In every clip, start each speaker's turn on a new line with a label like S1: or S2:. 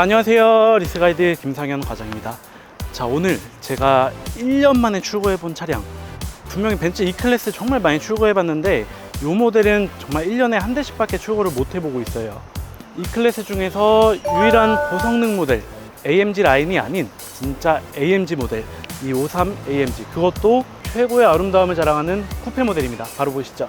S1: 자, 안녕하세요. 리스가이드 김상현 과장입니다. 자, 오늘 제가 1년 만에 출고해 본 차량. 분명히 벤츠 E클래스 정말 많이 출고해 봤는데 이 모델은 정말 1년에 한 대씩 밖에 출고를 못 해보고 있어요. E클래스 중에서 유일한 고성능 모델 AMG 라인이 아닌 진짜 AMG 모델 253 AMG 그것도 최고의 아름다움을 자랑하는 쿠페 모델입니다. 바로 보시죠.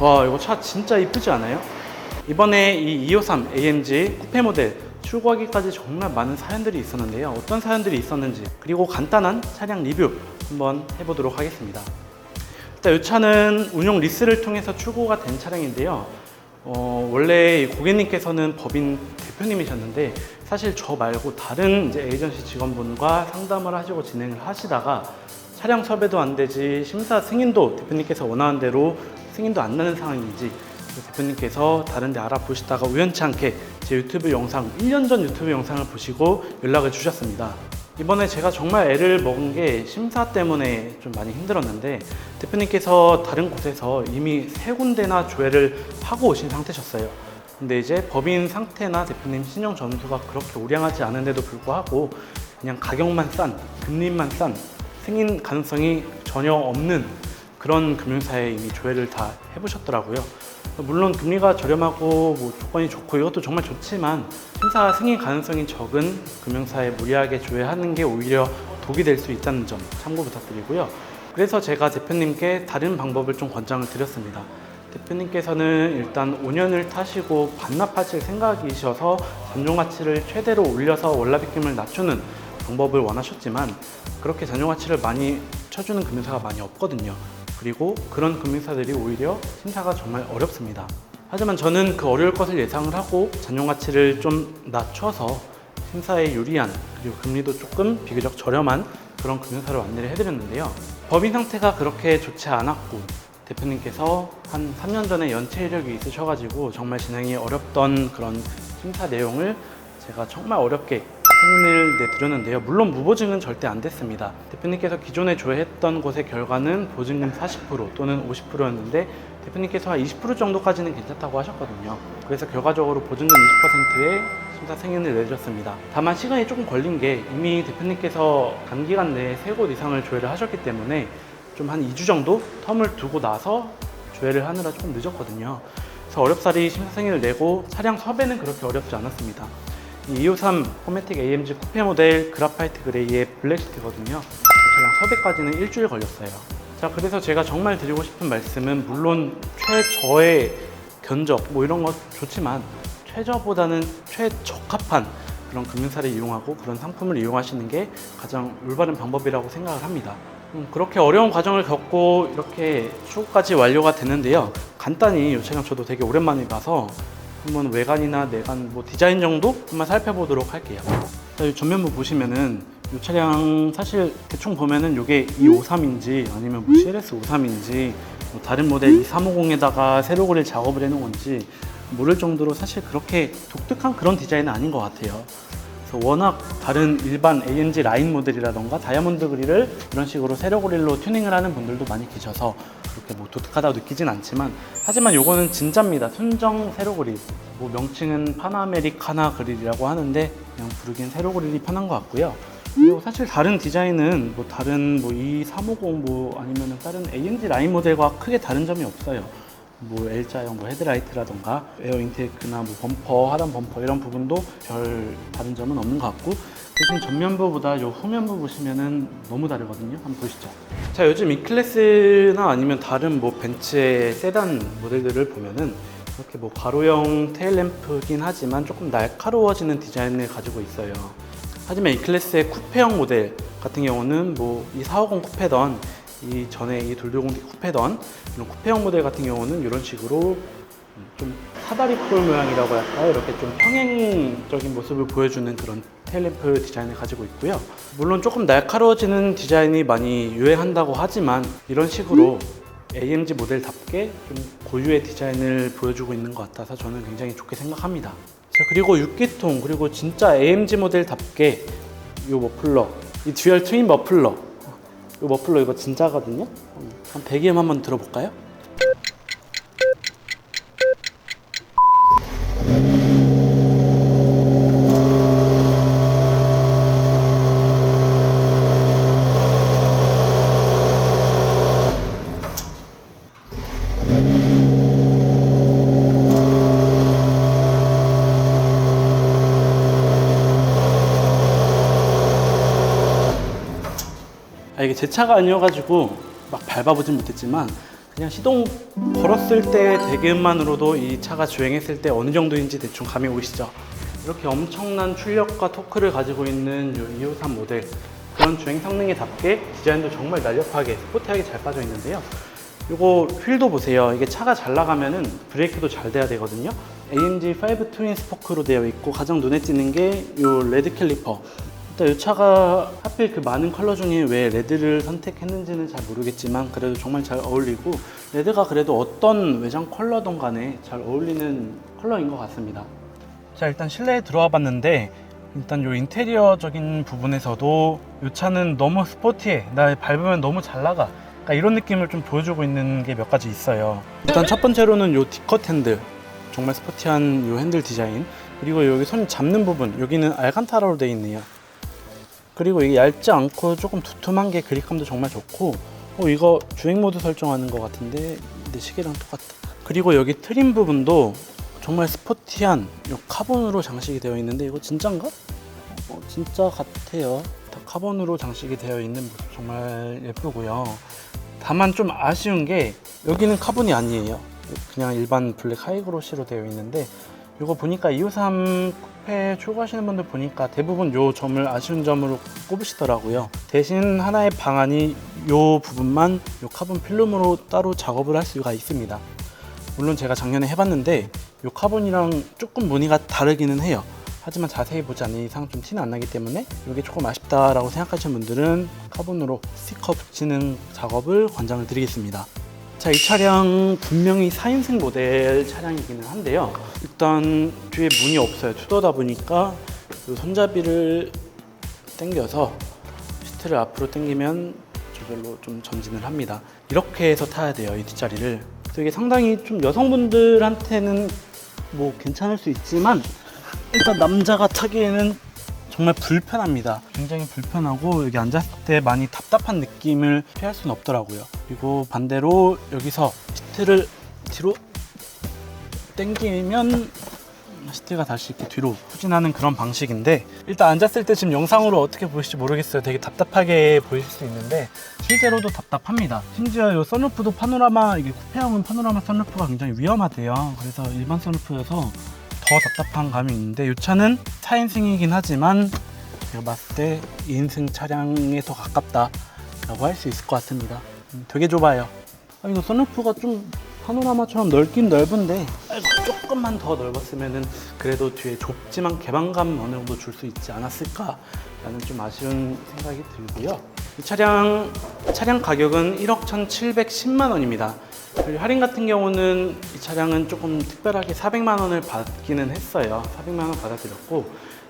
S1: 와 이거 차 진짜 이쁘지 않아요? 이번에 이 253 AMG 쿠페 모델 출고하기까지 정말 많은 사연들이 있었는데요. 어떤 사연들이 있었는지 그리고 간단한 차량 리뷰 한번 해보도록 하겠습니다. 일단 이 차는 운용 리스를 통해서 출고가 된 차량인데요. 어, 원래 이 고객님께서는 법인 대표님이셨는데 사실 저 말고 다른 이제 에이전시 직원분과 상담을 하시고 진행을 하시다가 차량 섭외도 안 되지 심사 승인도 대표님께서 원하는 대로 승인도 안 나는 상황인지 대표님께서 다른 데 알아보시다가 우연치 않게 제 유튜브 영상 1년 전 유튜브 영상을 보시고 연락을 주셨습니다. 이번에 제가 정말 애를 먹은 게 심사 때문에 좀 많이 힘들었는데 대표님께서 다른 곳에서 이미 세 군데나 조회를 하고 오신 상태셨어요. 근데 이제 법인 상태나 대표님 신용 점수가 그렇게 우량하지 않은데도 불구하고 그냥 가격만 싼, 금리만 싼, 승인 가능성이 전혀 없는 그런 금융사에 이미 조회를 다 해보셨더라고요. 물론 금리가 저렴하고 뭐 조건이 좋고 이것도 정말 좋지만 심사 승인 가능성이 적은 금융사에 무리하게 조회하는 게 오히려 독이 될 수 있다는 점 참고 부탁드리고요. 그래서 제가 대표님께 다른 방법을 좀 권장을 드렸습니다. 대표님께서는 일단 5년을 타시고 반납하실 생각이셔서 잔존 가치를 최대로 올려서 월납입금을 낮추는 방법을 원하셨지만 그렇게 잔존 가치를 많이 쳐주는 금융사가 많이 없거든요. 그리고 그런 금융사들이 오히려 심사가 정말 어렵습니다. 하지만 저는 그 어려울 것을 예상을 하고 잔존 가치를 좀 낮춰서 심사에 유리한 그리고 금리도 조금 비교적 저렴한 그런 금융사로 안내를 해드렸는데요. 법인 상태가 그렇게 좋지 않았고 대표님께서 한 3년 전에 연체 이력이 있으셔가지고 정말 진행이 어렵던 그런 심사 내용을 제가 정말 어렵게 승인을 내드렸는데요. 물론 무보증은 절대 안 됐습니다. 대표님께서 기존에 조회했던 곳의 결과는 보증금 40% 또는 50%였는데 대표님께서 한 20% 정도까지는 괜찮다고 하셨거든요. 그래서 결과적으로 보증금 20%의 심사 승인을 내드렸습니다. 다만 시간이 조금 걸린 게 이미 대표님께서 단기간 내에 세곳 이상을 조회를 하셨기 때문에 좀 한 2주 정도 텀을 두고 나서 조회를 하느라 조금 늦었거든요. 그래서 어렵사리 심사 승인을 내고 차량 섭외는 그렇게 어렵지 않았습니다. 이253 포매틱 AMG 쿠페 모델 그라파이트 그레이의 블랙시트거든요. 차량 섭외까지는 일주일 걸렸어요. 자, 그래서 제가 정말 드리고 싶은 말씀은 물론 최저의 견적 뭐 이런 거 좋지만 최저보다는 최적합한 그런 금융사를 이용하고 그런 상품을 이용하시는 게 가장 올바른 방법이라고 생각을 합니다. 음, 그렇게 어려운 과정을 겪고 이렇게 출고까지 완료가 됐는데요. 간단히 이 차량 저도 되게 오랜만에 봐서 한번 외관이나 내관 뭐 디자인 정도 한번 살펴보도록 할게요. 자, 이 전면부 보시면은 이 차량 사실 대충 보면은 이게 253인지 아니면 뭐 CLS 53인지 뭐 다른 모델 2350에다가 세로그릴 작업을 해놓은 건지 모를 정도로 사실 그렇게 독특한 그런 디자인은 아닌 것 같아요. 그래서 워낙 다른 일반 AMG 라인 모델이라던가 다이아몬드 그릴을 이런 식으로 세로 그릴로 튜닝을 하는 분들도 많이 계셔서 그렇게 뭐 독특하다고 느끼진 않지만 하지만 요거는 진짜입니다. 순정 세로 그릴. 뭐 명칭은 파나메리카나 그릴이라고 하는데 그냥 부르긴 세로 그릴이 편한 것 같고요. 그리고 사실 다른 디자인은 뭐 다른 뭐2350 뭐 아니면 다른 AMG 라인 모델과 크게 다른 점이 없어요. 뭐 L자형 뭐 헤드라이트라던가 에어 인테이크나 뭐 범퍼, 하단 범퍼 이런 부분도 별 다른 점은 없는 것 같고 대신 전면부보다 요 후면부 보시면은 너무 다르거든요. 한번 보시죠. 자, 요즘 이 클래스나 아니면 다른 뭐 벤츠의 세단 모델들을 보면은 이렇게 뭐 가로형 테일램프긴 하지만 조금 날카로워지는 디자인을 가지고 있어요. 하지만 이 클래스의 쿠페형 모델 같은 경우는 뭐 이 450 쿠페던 이 전에 이 돌돌공디 쿠페던 이런 쿠페형 모델 같은 경우는 이런 식으로 좀 사다리꼴 모양이라고 할까요? 이렇게 좀 평행적인 모습을 보여주는 그런 테일램프 디자인을 가지고 있고요. 물론 조금 날카로워지는 디자인이 많이 유행한다고 하지만 이런 식으로 AMG 모델답게 좀 고유의 디자인을 보여주고 있는 것 같아서 저는 굉장히 좋게 생각합니다. 자, 그리고 6기통 그리고 진짜 AMG 모델답게 이 머플러 이 듀얼 트윈 머플러 이 머플러 이거 진짜거든요. 한 배기음 한번 들어볼까요? 아, 이게 제 차가 아니어가지고 막 밟아보진 못했지만 그냥 시동 걸었을 때 대기음만으로도 이 차가 주행했을 때 어느 정도인지 대충 감이 오시죠. 이렇게 엄청난 출력과 토크를 가지고 있는 이 253 모델 그런 주행 성능에 답게 디자인도 정말 날렵하게 스포티하게 잘 빠져 있는데요. 이거 휠도 보세요. 이게 차가 잘 나가면은 브레이크도 잘 돼야 되거든요. AMG 5 트윈 스포크로 되어 있고 가장 눈에 띄는 게 이 레드 캘리퍼. 일단 이 차가 하필 그 많은 컬러 중에 왜 레드를 선택했는지는 잘 모르겠지만 그래도 정말 잘 어울리고 레드가 그래도 어떤 외장 컬러든 간에 잘 어울리는 컬러인 것 같습니다. 자 일단 실내에 들어와 봤는데 일단 요 인테리어적인 부분에서도 이 차는 너무 스포티해. 나 밟으면 너무 잘 나가. 그러니까 이런 느낌을 좀 보여주고 있는 게 몇 가지 있어요. 일단 첫 번째로는 요 디컷 핸들. 정말 스포티한 요 핸들 디자인. 그리고 여기 손 잡는 부분. 여기는 알칸타라로 되어 있네요 그리고 이게 얇지 않고 조금 두툼한 게 그립감도 정말 좋고 어 이거 주행 모드 설정하는 것 같은데 내 시계랑 똑같다 그리고 여기 트림 부분도 정말 스포티한 요 카본으로 장식이 되어 있는데 이거 진짠가? 어, 진짜 같아요. 다 카본으로 장식이 되어 있는 모습 정말 예쁘고요. 다만 좀 아쉬운 게 여기는 카본이 아니에요. 그냥 일반 블랙 하이그로시로 되어 있는데 이거 보니까 253 쿠페 출고하시는 분들 보니까 대부분 요 점을 아쉬운 점으로 꼽으시더라고요. 대신 하나의 방안이 요 부분만 요 카본 필름으로 따로 작업을 할 수가 있습니다. 물론 제가 작년에 해봤는데 요 카본이랑 조금 무늬가 다르기는 해요. 하지만 자세히 보지 않는 이상 좀 티는 안 나기 때문에 이게 조금 아쉽다라고 생각하시는 분들은 카본으로 스티커 붙이는 작업을 권장을 드리겠습니다. 자, 이 차량 분명히 4인승 모델 차량이기는 한데요. 일단 뒤에 문이 없어요. 투더다 보니까 이 손잡이를 당겨서 시트를 앞으로 당기면 저절로 좀 전진을 합니다. 이렇게 해서 타야 돼요, 이 뒷자리를. 이게 상당히 좀 여성분들한테는 뭐 괜찮을 수 있지만 일단 남자가 타기에는 정말 불편합니다. 굉장히 불편하고 여기 앉았을 때 많이 답답한 느낌을 피할 수는 없더라고요. 그리고 반대로 여기서 시트를 뒤로 당기면 시트가 다시 이렇게 뒤로 후진하는 그런 방식인데 일단 앉았을 때 지금 영상으로 어떻게 보실지 모르겠어요. 되게 답답하게 보이실 수 있는데 실제로도 답답합니다. 심지어 이 선루프도 파노라마 이게 쿠페형은 파노라마 선루프가 굉장히 위험하대요. 그래서 일반 선루프여서 더 답답한 감이 있는데 이 차는 4인승이긴 하지만 제가 봤을 때 2인승 차량에 더 가깝다라고 할 수 있을 것 같습니다. 음, 되게 좁아요. 아, 이거 선루프가 좀 파노라마처럼 넓긴 넓은데 조금만 더 넓었으면은 그래도 뒤에 좁지만 개방감 어느 정도 줄 수 있지 않았을까라는 좀 아쉬운 생각이 들고요. 이 차량 차량 가격은 1억 1,710만 원입니다. 할인 같은 경우는 이 차량은 조금 특별하게 400만 원을 받기는 했어요. 400만 원 받아드렸고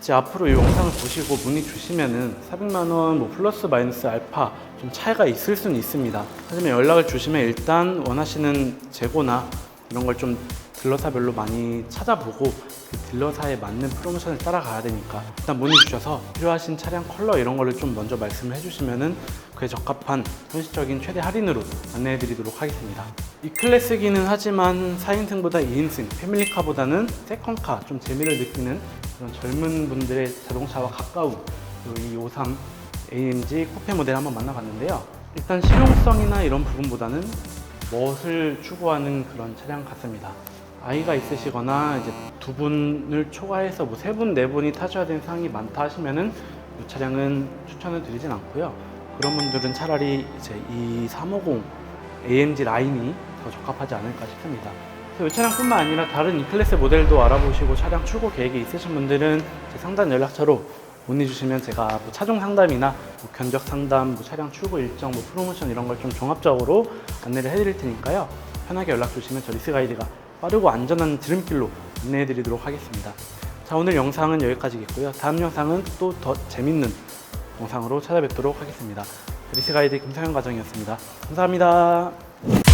S1: 이제 앞으로 이 영상을 보시고 문의 주시면은 400만 원 뭐 플러스 마이너스 알파 좀 차이가 있을 수는 있습니다. 하지만 연락을 주시면 일단 원하시는 재고나 이런 걸좀 딜러사별로 많이 찾아보고 그 딜러사에 맞는 프로모션을 따라가야 되니까 일단 문의 주셔서 필요하신 차량 컬러 이런 거를 좀 먼저 말씀을 해주시면은 그에 적합한 현실적인 최대 할인으로 안내해 드리도록 하겠습니다. 이 클래스기는 하지만 4인승보다 2인승, 패밀리카보다는 세컨카 좀 재미를 느끼는 그런 젊은 분들의 자동차와 가까운 이 53 AMG 쿠페 모델 한번 만나봤는데요. 일단 실용성이나 이런 부분보다는 멋을 추구하는 그런 차량 같습니다. 아이가 있으시거나 이제 두 분을 초과해서 뭐 세 분, 네 분이 타셔야 되는 상황이 많다 하시면은 이 차량은 추천을 드리진 않고요. 그런 분들은 차라리 이제 이 350 AMG 라인이 더 적합하지 않을까 싶습니다. 이 차량뿐만 아니라 다른 E클래스 모델도 알아보시고 차량 출고 계획이 있으신 분들은 제 상단 연락처로 문의 주시면 제가 뭐 차종 상담이나 뭐 견적 상담, 뭐 차량 출고 일정, 뭐 프로모션 이런 걸 좀 종합적으로 안내를 해드릴 테니까요. 편하게 연락 주시면 저 리스 가이드가 빠르고 안전한 지름길로 안내해 드리도록 하겠습니다. 자, 오늘 영상은 여기까지겠고요. 다음 영상은 또 더 재밌는 영상으로 찾아뵙도록 하겠습니다. 리스 가이드 김상현 과정이었습니다. 감사합니다.